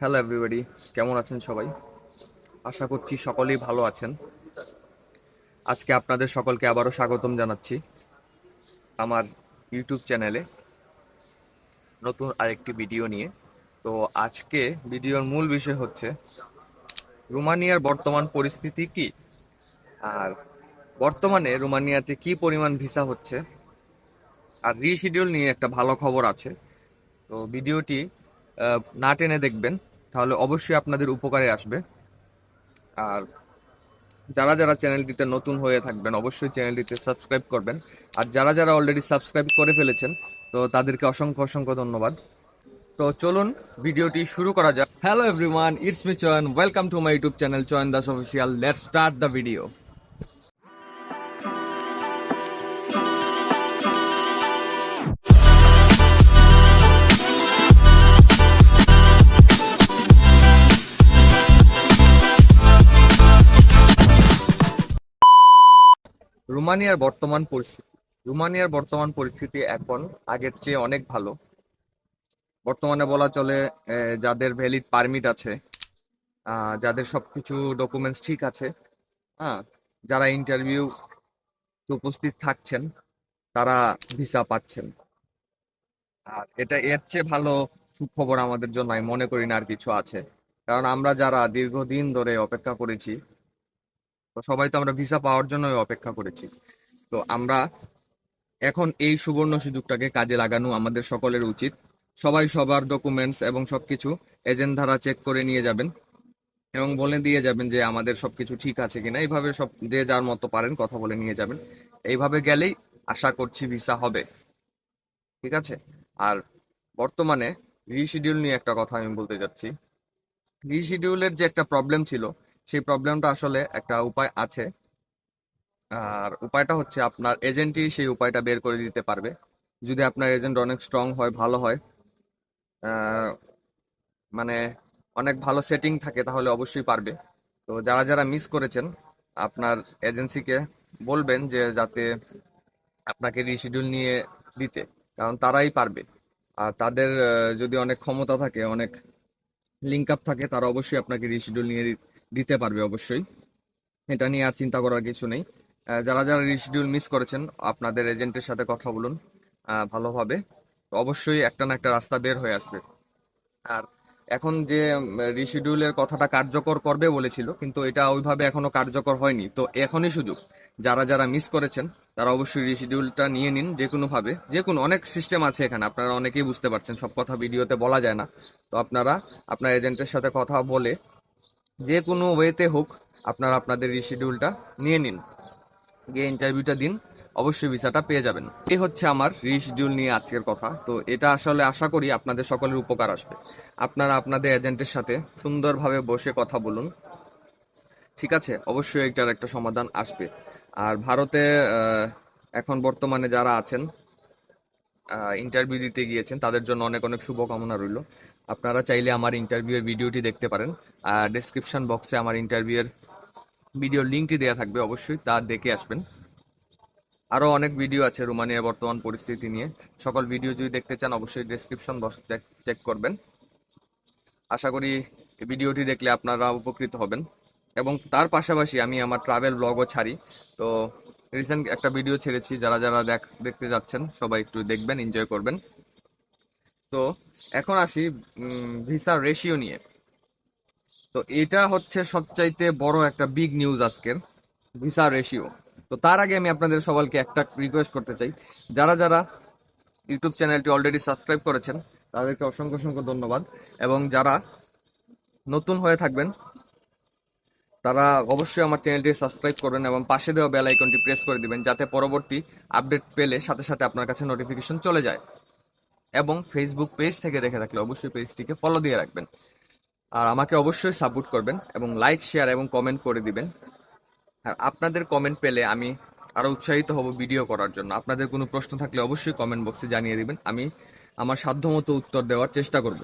Hello everybody কেমন আছেন সবাই? আশা করছি সকলেই ভালো আছেন। আজকে আপনাদের সকলকে আবারও স্বাগতম জানাচ্ছি আমার ইউটিউব চ্যানেলে। নতুন আরেকটি ভিডিও নিয়ে। তো আজকে ভিডিওর মূল বিষয় হচ্ছে, রোমানিয়ার বর্তমান পরিস্থিতি কি? আর বর্তমানে রোমানিয়াতে কি পরিমাণ ভিসা হচ্ছে? আর রিশিডিউল নিয়ে একটা ভালো খবর আছে। তো ভিডিওটি না টেনে দেখবেন। তাহলে অবশ্যই আপনাদের উপকারে আসবে। আর যারা যারা চ্যানেলটিতে নতুন হয়ে থাকবেন, অবশ্যই চ্যানেলটিতে সাবস্ক্রাইব করবেন। আর যারা যারা অলরেডি সাবস্ক্রাইব করে ফেলেছেন, তো তাদেরকে অসংখ্য অসংখ্য ধন্যবাদ। তো চলুন, ভিডিওটি শুরু করা যাক। Hello everyone it's me Chayan welcome to my YouTube channel Chayan Das official let start the video রোমানিয়ার বর্তমান পরিস্থিতি, রোমানিয়ার বর্তমান পরিস্থিতি এখন আগের চেয়ে অনেক ভালো। বর্তমানে বলা চলে যাদের ভ্যালিড পারমিট আছে যাদের সবকিছু ডকুমেন্টস ঠিক আছে হ্যাঁ যারা ইন্টারভিউ উপস্থিত থাকছেন, তারা ভিসা পাচ্ছেন। আর এটা এর চেয়ে ভালো সুখবর আমাদের জন্য, আমি মনে করি না আর কিছু আছে। কারণ আমরা যারা দীর্ঘদিন ধরে অপেক্ষা করেছি সবাই তো আমরা ভিসা পাওয়ার জন্যই অপেক্ষা করেছি। তো আমরা এখন এই সুবর্ণ সুযোগটাকে কাজে লাগানো আমাদের সকলের উচিত। সবাই সবার ডকুমেন্টস এবং সবকিছু এজেন্ট দ্বারা চেক করে নিয়ে যাবেন এবং বলে দিয়ে যাবেন যে আমাদের সবকিছু ঠিক আছে কিনা। এইভাবে সব যে যার মতো পারেন কথা বলে নিয়ে যাবেন। এইভাবে গেলেই আশা করছি ভিসা হবে। ঠিক আছে? আর বর্তমানে রিশিডিউল নিয়ে একটা কথা আমি বলতে যাচ্ছি। রিশিডিউলের যে একটা প্রবলেম ছিল সেই প্রবলেমটা আসলে একটা উপায় আছে। আর উপায়টা হচ্ছে আপনার এজেন্টই সেই উপায়টা বের করে দিতে পারবে। যদি আপনার এজেন্ট অনেক স্ট্রং হয়, ভালো হয় মানে অনেক ভালো সেটিং থাকে, তাহলে অবশ্যই পারবে। তো যারা যারা মিস করেছেন, আপনার এজেন্সিকে বলবেন যে যাতে আপনাকে রিশিডিউল নিয়ে দিতে, কারণ তারাই পারবে। আর তাদের যদি অনেক ক্ষমতা থাকে, অনেক লিঙ্ক আপ থাকে, তারা অবশ্যই আপনাকে রিশিডিউল নিয়ে দিতে পারবে অবশ্যই। এটা নিয়ে আর চিন্তা করার কিছু নেই। যারা যারা রিশিডিউল মিস করেছেন, আপনাদের এজেন্টের সাথে কথা বলুন ভালোভাবে। অবশ্যই একটা না একটা রাস্তা বের হয়ে আসবে। আর এখন যে রিশিডিউলের কথাটা কার্যকর করবে বলেছিল, কিন্তু এটা ওইভাবে এখনও কার্যকর হয়নি। তো এখনই সুযোগ, যারা যারা মিস করেছেন, তারা অবশ্যই রিশিডিউলটা নিয়ে নিন যে কোনোভাবে যে কোনো, অনেক সিস্টেম আছে এখানে, আপনারা অনেকেই বুঝতে পারছেন, সব কথা ভিডিওতে বলা যায় না। তো আপনারা, আপনার এজেন্টের সাথে কথা বলে যে কোনো ওয়েতে হোক আপনারা আপনাদের রিশিডিউলটা নিয়ে নিন। গিয়ে ইন্টারভিউটা দিন, অবশ্যই ভিসাটা পেয়ে যাবেন। এই হচ্ছে আমার রিশিডিউল নিয়ে আজকের কথা। তো এটা আসলে আশা করি আপনাদের সকলের উপকার আসবে। আপনারা আপনাদের এজেন্টের সাথে সুন্দরভাবে বসে কথা বলুন। ঠিক আছে? অবশ্যই এটার একটা সমাধান আসবে। আর ভারতে এখন বর্তমানে যারা আছেন ইন্টারভিউ দিতে গিয়েছেন, তাদের জন্য অনেক অনেক শুভকামনা রইল। আপনারা চাইলে আমার ইন্টারভিউয়ের ভিডিওটি দেখতে পারেন। আর ডেসক্রিপশন বক্সে আমার ইন্টারভিউয়ের ভিডিও লিঙ্কটি দেওয়া থাকবে অবশ্যই, তা দেখে আসবেন। আরও অনেক ভিডিও আছে রোমানিয়ার বর্তমান পরিস্থিতি নিয়ে। সকল ভিডিও যদি দেখতে চান, অবশ্যই ডেসক্রিপশন বক্স চেক করবেন। আশা করি ভিডিওটি দেখলে আপনারা উপকৃত হবেন। এবং তার পাশাপাশি আমি আমার ট্রাভেল ব্লগও ছাড়ি। তো রিসেন্ট একটা ভিডিও ছেড়েছি, যারা যারা দেখ, দেখতে যাচ্ছেন, সবাই একটু দেখবেন এনজয় করবেন। তো এখন আসি ভিসা রেশিও নিয়ে। তো এটা হচ্ছে সবচাইতে বড় একটা বিগ নিউজ আজকের, ভিসা রেশিও তো তার আগে আমি আপনাদের সবাইকে একটা রিকোয়েস্ট করতে চাই। যারা যারা ইউটিউব চ্যানেলটি অলরেডি সাবস্ক্রাইব করেছেন, তাদেরকে অসংখ্য অসংখ্য ধন্যবাদ। এবং যারা নতুন হয়ে থাকবেন তারা অবশ্যই আমার চ্যানেলটি সাবস্ক্রাইব করবেন এবং পাশে দেওয়া বেল আইকনটি প্রেস করে দিবেন যাতে পরবর্তী আপডেট পেলে সাথে সাথে আপনার কাছে নোটিফিকেশন চলে যায়। এবং ফেসবুক পেজ থেকে দেখে থাকলে অবশ্যই পেজটিকে ফলো দিয়ে রাখবেন। আর আমাকে অবশ্যই সাপোর্ট করবেন এবং লাইক শেয়ার এবং কমেন্ট করে দিবেন। আর আপনাদের কমেন্ট পেলে আমি আরও উৎসাহিত হব ভিডিও করার জন্য। আপনাদের কোনো প্রশ্ন থাকলে অবশ্যই কমেন্ট বক্সে জানিয়ে দিবেন। আমি আমার সাধ্যমতো উত্তর দেওয়ার চেষ্টা করব।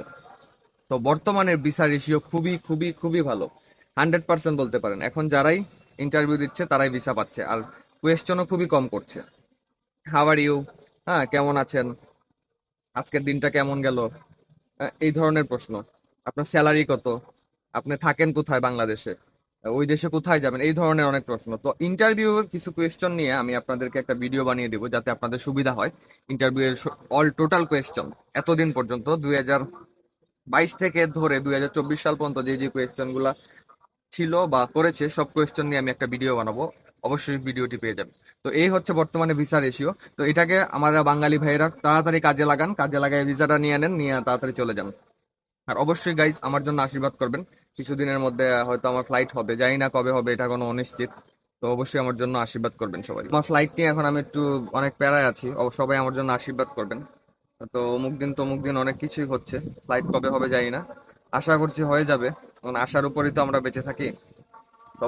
তো বর্তমানের বিচার রেশিও খুবই খুবই খুবই ভালো। হান্ড্রেড পার্সেন্ট বলতে পারেন। এখন যারাই ইন্টারভিউ দিচ্ছে, তারাই ভিসা পাচ্ছে। আর কোয়েশ্চনও খুবই কম করছে। হাওয়ার ইউ হ্যাঁ কেমন আছেন? আজকের দিনটা কেমন গেল? এই ধরনের প্রশ্ন। আপনার স্যালারি কত? আপনি থাকেন কোথায় বাংলাদেশে? ওই দেশে কোথায় যাবেন? এই ধরনের অনেক প্রশ্ন। তো ইন্টারভিউর কিছু কোয়েশ্চন নিয়ে আমি আপনাদেরকে একটা ভিডিও বানিয়ে দেবো, যাতে আপনাদের সুবিধা হয়। ইন্টারভিউ এর অল টোটাল কোয়েশ্চন এতদিন পর্যন্ত দুই হাজার বাইশ থেকে ধরে দুই হাজার চব্বিশ সাল পর্যন্ত যে যে কোয়েশ্চনগুলা ছিল বা করেছে, সব কোয়েশ্চন নিয়ে আমি একটা ভিডিও বানাবো। অবশ্যই ভিডিওটি পেয়ে যাবেন তো এই হচ্ছে বর্তমানে ভিসা রেশিও তো এটাকে আমাদের বাঙালি ভাইয়েরা তাড়াতাড়ি কাজে লাগান, কাজে লাগায় ভিসাটা নিয়ে নেন, নিয়ে তাড়াতাড়ি চলে যান। আর অবশ্যই গাইজ আমার জন্য আশীর্বাদ করবেন। কিছুদিনের মধ্যে হয়তো আমার ফ্লাইট হবে, জানি না কবে হবে, এটা কোনো অনিশ্চিত। তো অবশ্যই আমার জন্য আশীর্বাদ করবেন সবাই। আমার ফ্লাইট নিয়ে এখন আমি একটু অনেক প্যারায় আছি সবাই আমার জন্য আশীর্বাদ করবেন। তো অমুক দিন তমুক দিন অনেক কিছুই হচ্ছে। ফ্লাইট কবে হবে জানি না। আশা করছি হয়ে যাবে। কারণ আশার উপরই তো আমরা বেঁচে থাকি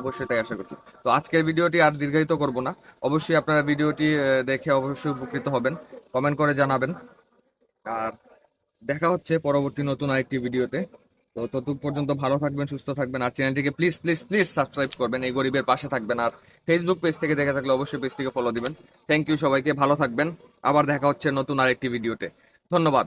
অবশ্যই তাই আশা করছি। তো আজকের ভিডিওটি আর দীর্ঘায়িত করব না। অবশ্যই আপনারা ভিডিওটি দেখে অবশ্যই উপকৃত হবেন। কমেন্ট করে জানাবেন। আর দেখা হচ্ছে পরবর্তী নতুন আরেকটি ভিডিওতে। তো ততক্ষণ পর্যন্ত ভালো থাকবেন, সুস্থ থাকবেন। আর চ্যানেলটিকে প্লিজ প্লিজ প্লিজ সাবস্ক্রাইব করবেন। এই গরিবের পাশে থাকবেন। আর ফেসবুক পেজ থেকে দেখে থাকলে অবশ্যই পেজটিকে ফলো দিবেন। থ্যাংক ইউ সবাইকে। ভালো থাকবেন। আবার দেখা হচ্ছে নতুন আরেকটি ভিডিওতে। ধন্যবাদ।